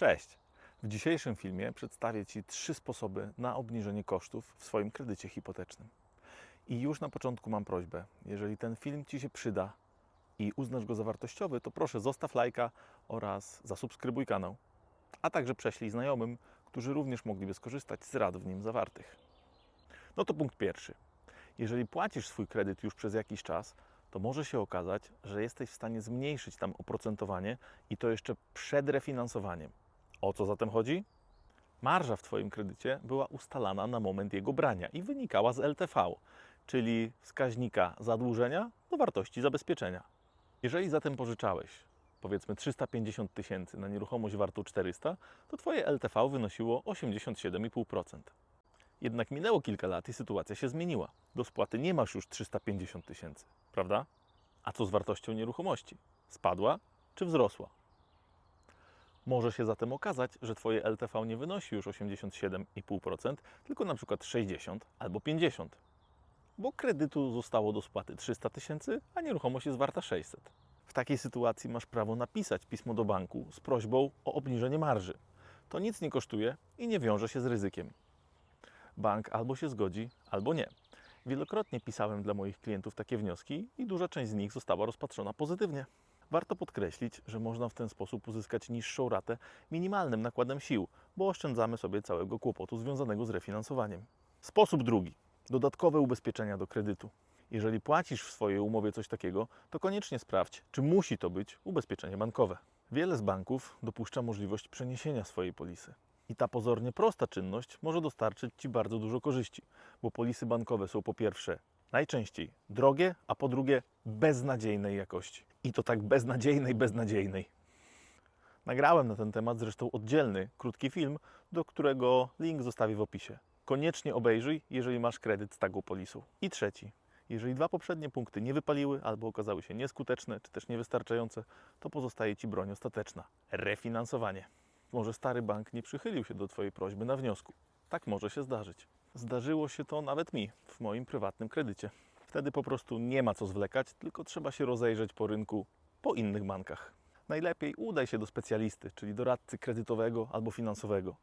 Cześć! W dzisiejszym filmie przedstawię Ci trzy sposoby na obniżenie kosztów w swoim kredycie hipotecznym. I już na początku mam prośbę, jeżeli ten film Ci się przyda i uznasz go za wartościowy, to proszę zostaw lajka oraz zasubskrybuj kanał, a także prześlij znajomym, którzy również mogliby skorzystać z rad w nim zawartych. No to punkt pierwszy. Jeżeli płacisz swój kredyt już przez jakiś czas, to może się okazać, że jesteś w stanie zmniejszyć tam oprocentowanie i to jeszcze przed refinansowaniem. O co zatem chodzi? Marża w Twoim kredycie była ustalana na moment jego brania i wynikała z LTV, czyli wskaźnika zadłużenia do wartości zabezpieczenia. Jeżeli zatem pożyczałeś powiedzmy 350 tysięcy na nieruchomość wartą 400, to Twoje LTV wynosiło 87,5%. Jednak minęło kilka lat i sytuacja się zmieniła. Do spłaty nie masz już 350 tysięcy, prawda? A co z wartością nieruchomości? Spadła czy wzrosła? Może się zatem okazać, że Twoje LTV nie wynosi już 87,5%, tylko na przykład 60 albo 50. Bo kredytu zostało do spłaty 300 tysięcy, a nieruchomość jest warta 600. W takiej sytuacji masz prawo napisać pismo do banku z prośbą o obniżenie marży. To nic nie kosztuje i nie wiąże się z ryzykiem. Bank albo się zgodzi, albo nie. Wielokrotnie pisałem dla moich klientów takie wnioski i duża część z nich została rozpatrzona pozytywnie. Warto podkreślić, że można w ten sposób uzyskać niższą ratę minimalnym nakładem sił, bo oszczędzamy sobie całego kłopotu związanego z refinansowaniem. Sposób drugi. Dodatkowe ubezpieczenia do kredytu. Jeżeli płacisz w swojej umowie coś takiego, to koniecznie sprawdź, czy musi to być ubezpieczenie bankowe. Wiele z banków dopuszcza możliwość przeniesienia swojej polisy. I ta pozornie prosta czynność może dostarczyć Ci bardzo dużo korzyści, bo polisy bankowe są po pierwsze najczęściej drogie, a po drugie beznadziejnej jakości. I to tak beznadziejnej, beznadziejnej. Nagrałem na ten temat zresztą oddzielny, krótki film, do którego link zostawię w opisie. Koniecznie obejrzyj, jeżeli masz kredyt z taką polisą. I trzeci. Jeżeli dwa poprzednie punkty nie wypaliły albo okazały się nieskuteczne czy też niewystarczające, to pozostaje Ci broń ostateczna refinansowanie. Może stary bank nie przychylił się do Twojej prośby na wniosku. Tak może się zdarzyć. Zdarzyło się to nawet mi w moim prywatnym kredycie. Wtedy po prostu nie ma co zwlekać, tylko trzeba się rozejrzeć po rynku po innych bankach. Najlepiej udaj się do specjalisty, czyli doradcy kredytowego albo finansowego.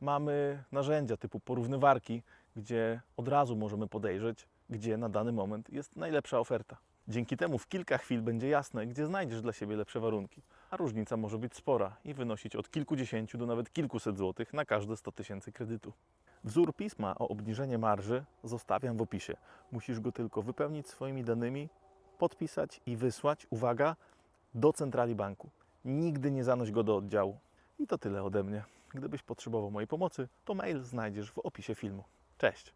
Mamy narzędzia typu porównywarki, gdzie od razu możemy podejrzeć, gdzie na dany moment jest najlepsza oferta. Dzięki temu w kilka chwil będzie jasne, gdzie znajdziesz dla siebie lepsze warunki, a różnica może być spora i wynosić od kilkudziesięciu do nawet kilkuset złotych na każde 100 tysięcy kredytu. Wzór pisma o obniżenie marży zostawiam w opisie. Musisz go tylko wypełnić swoimi danymi, podpisać i wysłać, uwaga, do centrali banku. Nigdy nie zanoś go do oddziału. I to tyle ode mnie. Gdybyś potrzebował mojej pomocy, to mail znajdziesz w opisie filmu. Cześć!